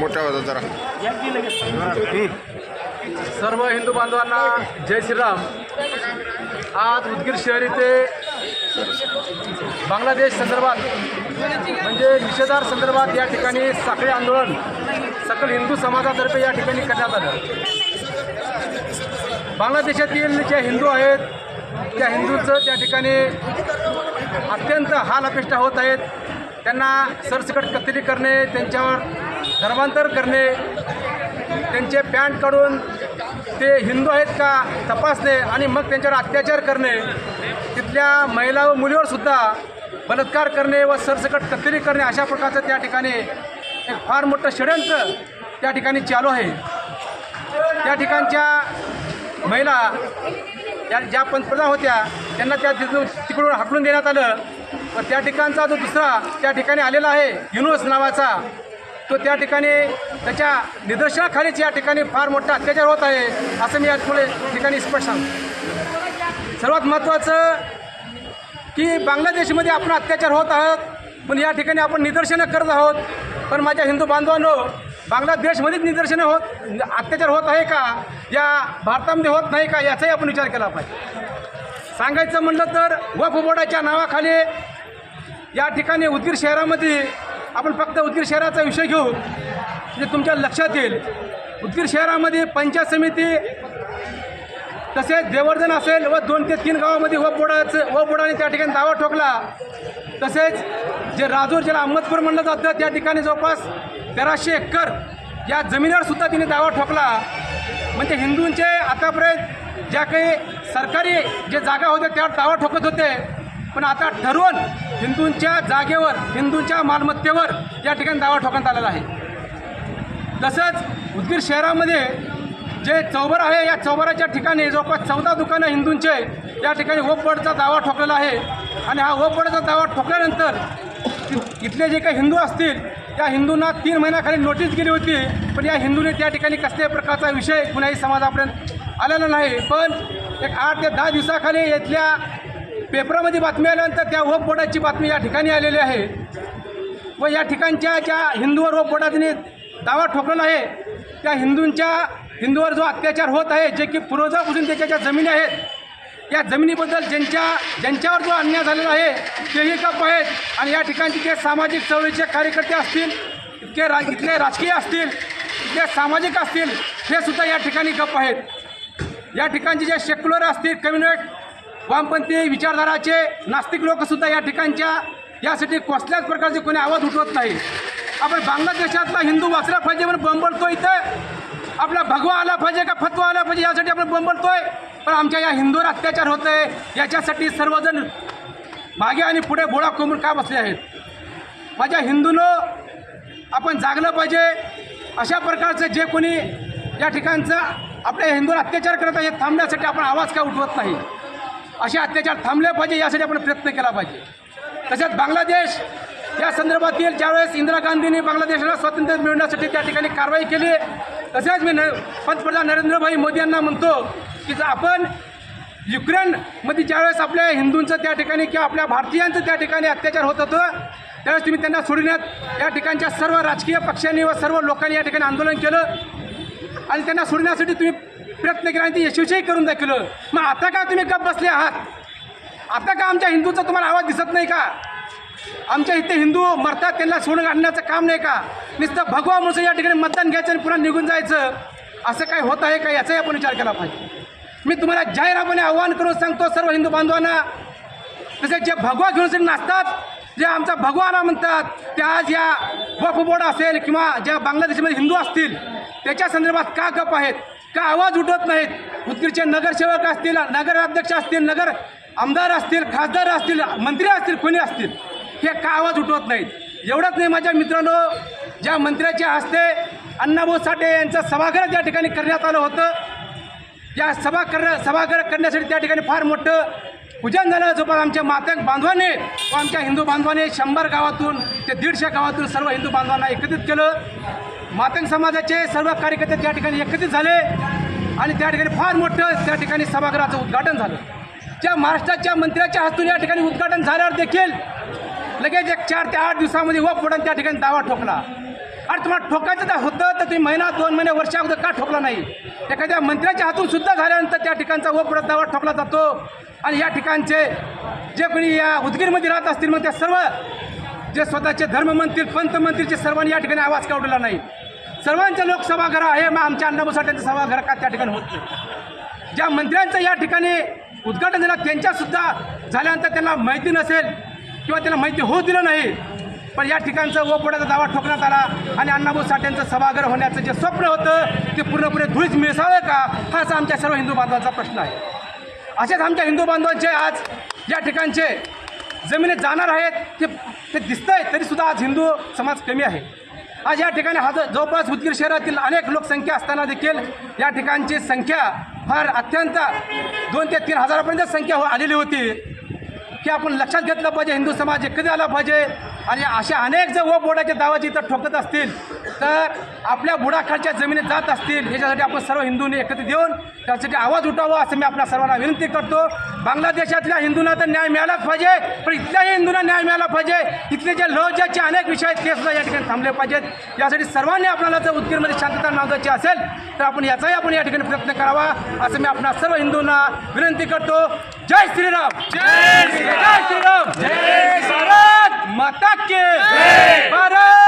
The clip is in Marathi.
मोठा होता जरा. सर्व हिंदू बांधवांना जय श्रीराम. आज उदगीर शहर येथे बांगलादेश संदर्भात म्हणजे निषेधार संदर्भात या ठिकाणी साखळी आंदोलन सकल हिंदू समाजातर्फे या ठिकाणी करण्यात आलं. बांगलादेशातील जे हिंदू आहेत त्या हिंदूंचं त्या ठिकाणी अत्यंत हाल अपेष्टा होत आहेत. त्यांना सरसकट कत्तली करणे त्यांच्यावर धर्मांतर करणे त्यांचे पॅन्ट काढून ते हिंदू आहेत का तपासणे आणि मग त्यांच्यावर अत्याचार करणे तिथल्या महिला व मुलीवर सुद्धा बलात्कार करणे व सरसकट कत्तरी करणे अशा प्रकारचं त्या ठिकाणी एक फार मोठं षडयंत्र त्या ठिकाणी चालू आहे. त्या ठिकाणच्या महिला त्या ज्या पंतप्रधान होत्या त्यांना त्या तिथून तिकडून हाकलून देण्यात आलं. व त्या ठिकाणचा जो दुसरा त्या ठिकाणी आलेला आहे युनुस नावाचा तो त्या ठिकाणी त्याच्या निदर्शनाखालीच या ठिकाणी फार मोठा अत्याचार होत आहे असं मी या पुढे ठिकाणी स्पष्ट सांगतो. सर्वात महत्त्वाचं की बांगलादेशमध्ये आपण अत्याचार होत आहोत पण या ठिकाणी आपण निदर्शनं करत आहोत. पण माझ्या हिंदू बांधवांनो बांगलादेशमध्येच निदर्शनं होत अत्याचार होत आहे का या भारतामध्ये होत नाही का याचाही आपण विचार केला पाहिजे. सांगायचं म्हणलं तर वफ बोर्डाच्या नावाखाली या ठिकाणी उदगीर शहरामध्ये आपण फक्त उदगीर शहराचा विषय घेऊ. जे तुमच्या लक्षात येईल. उदगीर शहरामध्ये पंचायत समिती तसेच देवर्धन असेल व दोन ते तीन गावामध्ये व बोर्डाचं व बोडाने त्या ठिकाणी दावा ठोकला. तसेच जे राजूर ज्याला अहमदपूर म्हणलं जातं त्या ठिकाणी जवळपास तेराशे एकर या जमिनीवर सुद्धा तिने दावा ठोकला. म्हणजे हिंदूंचे आतापर्यंत ज्या काही सरकारी जे जागा होत्या त्यावर दावा ठोकत होते. पण आता ठरवून हिंदूंच्या जागेवर हिंदूंच्या मालमत्तेवर या ठिकाणी दावा ठोकण्यात आलेला आहे. तसंच उदगीर शहरामध्ये जे चौबर आहे या चौबराच्या ठिकाणी जवळपास चौदा दुकानं हिंदूंचे या ठिकाणी ओपबडचा दावा ठोकलेला आहे. आणि हा ओपबडचा दावा ठोकल्यानंतर इथले जे काही हिंदू असतील त्या हिंदूंना तीन महिन्याखाली नोटीस गेली होती पण या हिंदूने त्या ठिकाणी कसल्याही प्रकारचा विषय कुणाही समाजापर्यंत आलेला नाही. पण एक आठ ते दहा दिवसाखाली इथल्या पेपरामध्ये बातमी आल्यानंतर त्या ओप बोर्डाची बातमी या ठिकाणी आलेली आहे व या ठिकाणच्या ज्या हिंदूवर व बोर्डाने दावा ठोकलेला आहे त्या हिंदूंच्या हिंदूवर जो अत्याचार होत आहे जे की पूर्वजापासून त्याच्या ज्या जमिनी आहेत या जमिनीबद्दल ज्यांच्या ज्यांच्यावर जो अन्याय झालेला आहे तेही गप्प आहेत. आणि या ठिकाणचे जे सामाजिक चळवळीचे कार्यकर्ते असतील इतके रा इथले राजकीय असतील इथले सामाजिक असतील हे सुद्धा या ठिकाणी गप्प आहेत. या ठिकाणचे जे सेक्युलर असतील कम्युनिट वामपंथी विचारधाराचे नास्तिक लोकसुद्धा या ठिकाणच्या यासाठी कसल्याच प्रकारचे कोणी आवाज उठवत नाही. आपण बांगलादेशातला हिंदू वाचला पाहिजे म्हणून बंबलतो इथं. आपला भगवा आला पाहिजे का फतवा आला पाहिजे यासाठी आपण बंबलतोय पण आमच्या या हिंदूवर अत्याचार होत आहे याच्यासाठी सर्वजण मागे आणि पुढे बोळा कोंबून का बसले आहेत? माझ्या हिंदूनं आपण जागलं पाहिजे. अशा प्रकारचं जे कोणी या ठिकाणचं आपल्या हिंदूवर अत्याचार करत आहे हे थांबण्यासाठी आपण आवाज का उठवत नाही? असे अत्याचार थांबले पाहिजे यासाठी आपण प्रयत्न केला पाहिजे. तसेच बांगलादेश या संदर्भातील ज्यावेळेस इंदिरा गांधींनी बांगलादेशाला स्वातंत्र्य मिळवण्यासाठी त्या ठिकाणी कारवाई केली तसेच मी न पंतप्रधान नरेंद्रभाई मोदी यांना म्हणतो की जर आपण युक्रेनमध्ये ज्यावेळेस आपल्या हिंदूंचं त्या ठिकाणी किंवा आपल्या भारतीयांचं त्या ठिकाणी अत्याचार होत होतं त्यावेळेस तुम्ही त्यांना सोडण्यात या ठिकाणच्या सर्व राजकीय पक्षांनी व सर्व लोकांनी या ठिकाणी आंदोलन केलं. आणि त्यांना सोडण्यासाठी तुम्ही प्रयत्न केला आणि ते यशस्वी करून दाखवलं. मग आता का तुम्ही गप बसले आहात? आता का आमच्या हिंदूचा तुम्हाला आवाज दिसत नाही का? आमच्या इथे हिंदू मरतात त्यांना सोडून आणण्याचं काम नाही का? नुसतं भगवा म्हणून या ठिकाणी मतदान घ्यायचं आणि पुन्हा निघून जायचं. असं काय होत आहे का? याचाही आपण विचार केला पाहिजे. मी तुम्हाला जाहीरपणे आव्हान करून सांगतो सर्व हिंदू बांधवांना. तसेच जे भगवा घेऊन जरी नाचतात जे आमचा भगवाना म्हणतात त्या आज या वफ बोर्ड असेल किंवा ज्या बांगलादेशमध्ये हिंदू असतील त्याच्या संदर्भात का गप आहेत? का आवाज उठवत नाहीत? उदगीरचे नगरसेवक असतील नगराध्यक्ष असतील नगर आमदार असतील खासदार असतील मंत्री असतील कोणी असतील हे का आवाज उठवत नाहीत? एवढंच नाही माझ्या मित्रांनो ज्या मंत्र्याच्या हस्ते अण्णाभाऊ साठे यांचं सभागृह त्या ठिकाणी करण्यात आलं होतं. या सभा कर सभागृह करण्यासाठी त्या ठिकाणी फार मोठं पूजन झालं जोपास आमच्या मातक बांधवाने व आमच्या हिंदू बांधवाने शंभर गावातून ते दीडशे गावातून सर्व हिंदू बांधवांना एकत्रित केलं. मातंग समाजाचे सर्व कार्यकर्ते त्या ठिकाणी एकत्रित झाले आणि त्या ठिकाणी फार मोठं त्या ठिकाणी सभागृहाचं उद्घाटन झालं. ज्या महाराष्ट्राच्या मंत्र्याच्या हस्तून या ठिकाणी उद्घाटन झाल्यावर देखील लगेच एक चार ते आठ दिवसामध्ये व फोडून त्या ठिकाणी दावा ठोकला. आणि तुम्हाला ठोकायचं तर होतं तर तुम्ही महिना दोन महिने वर्षा अगोदर का ठोकला नाही? एखाद्या मंत्र्याच्या हातून सुद्धा झाल्यानंतर त्या ठिकाणचा व पुढे दावा ठोकला जातो. आणि या ठिकाणचे जे कोणी या उदगीरमध्ये राहत असतील मग त्या सर्व जे स्वतःचे धर्म म्हणतील पंत म्हणतील सर्वांनी या ठिकाणी आवाज काढला नाही. सर्वांचं लोकसभागृह आहे मग आमच्या अण्णाभाऊ सभागृह का त्या ठिकाणी होत नाही? ज्या मंत्र्यांचं या ठिकाणी उद्घाटन झालं त्यांच्यासुद्धा झाल्यानंतर त्यांना माहिती नसेल किंवा त्यांना माहिती होऊ दिलं नाही पण या ठिकाणचं ओपोड्याचा दावा ठोकण्यात आला आणि अण्णाभाऊ साठ्यांचं सभागृह होण्याचं जे स्वप्न होतं ते पूर्णपणे धुळीच मिळसावं का? हाच आमच्या सर्व हिंदू बांधवांचा प्रश्न आहे. असेच आमच्या हिंदू बांधवांचे आज या ठिकाणचे जमिनीत जाणार आहेत ते ते दिसतंय तरीसुद्धा आज हिंदू समाज कमी आहे. आज या ठिकाणी हा जवळपास उदगीर शहरातील अनेक लोकसंख्या असताना देखील या ठिकाणची संख्या फार अत्यंत दोन ते तीन हजारापर्यंत संख्या हो आलेली होती. की आपण लक्षात घेतलं पाहिजे हिंदू समाज एकत्र आला पाहिजे. आणि अशा अनेक जर व बोर्डाच्या दावाची इथं ठोकत असतील तर आपल्या बुडाखालच्या जमिनीत जात असतील याच्यासाठी आपण सर्व हिंदूंनी एकत्र देऊन त्यासाठी आवाज उठावा असं मी आपल्या सर्वांना विनंती करतो. बांगलादेशातल्या हिंदूंना तर न्याय मिळालाच पाहिजे पण इथल्याही हिंदूंना न्याय मिळाला पाहिजे. इथले जे लहजाचे अनेक विषय आहेत ते सुद्धा या ठिकाणी थांबले पाहिजेत. यासाठी सर्वांनी आपल्याला जर उदगीरमध्ये शांतता नांदायची असेल तर आपण याचाही आपण या ठिकाणी प्रयत्न करावा असं मी आपल्या सर्व हिंदूंना विनंती करतो. जय श्रीराम! जय जय श्रीराम! जय भारत माता के भारत!